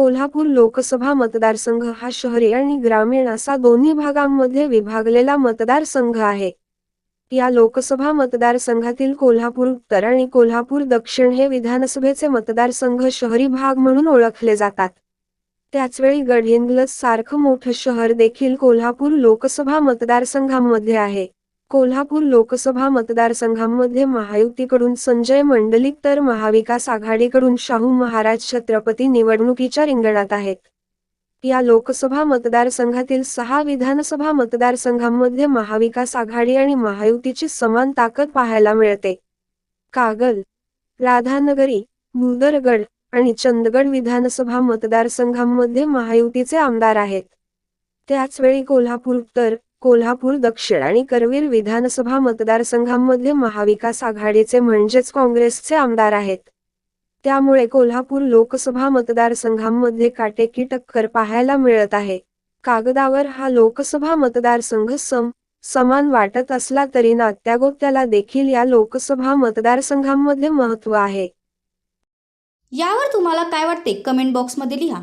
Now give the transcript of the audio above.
कोल्हापूर लोकसभा मतदारसंघ हा शहरी आणि ग्रामीण असा दोन्ही भागांमध्ये विभागलेला मतदारसंघ आहे. या लोकसभा मतदारसंघातील कोल्हापूर उत्तर आणि कोल्हापूर दक्षिण हे विधानसभेचे मतदारसंघ शहरी भाग म्हणून ओळखले जातात. त्याचवेळी गडहिंग्लज सारखं मोठं शहर देखील कोल्हापूर लोकसभा मतदारसंघामध्ये आहे. कोल्हापूर लोकसभा मतदारसंघामध्ये महायुतीकडून संजय मंडलिक तर महाविकास आघाडीकडून शाहू महाराज छत्रपती निवडणुकीच्या रिंगणात आहेत. या लोकसभा मतदारसंघातील सहा विधानसभा मतदारसंघांमध्ये महाविकास आघाडी आणि महायुतीची समान ताकद पाहायला मिळते. कागल राधानगरी मुदरगड आणि चंदगड विधानसभा मतदारसंघांमध्ये महायुतीचे आमदार आहेत. त्याचवेळी कोल्हापूर उत्तर कोल्हापूर दक्षिण आणि करवीर विधानसभा मतदारसंघांमध्ये महाविकास आघाडीचे म्हणजेच काँग्रेसचे आमदार आहेत. त्यामुळे कोल्हापूर लोकसभा मतदारसंघांमध्ये काटेकी टक्कर पाहायला मिळत आहे. कागदावर हा लोकसभा मतदारसंघ सम समान वाटत असला तरी नात्यागोत्याला देखील या लोकसभा मतदारसंघांमध्ये महत्त्व आहे. यावर तुम्हाला काय वाटते? कमेंट बॉक्समध्ये लिहा.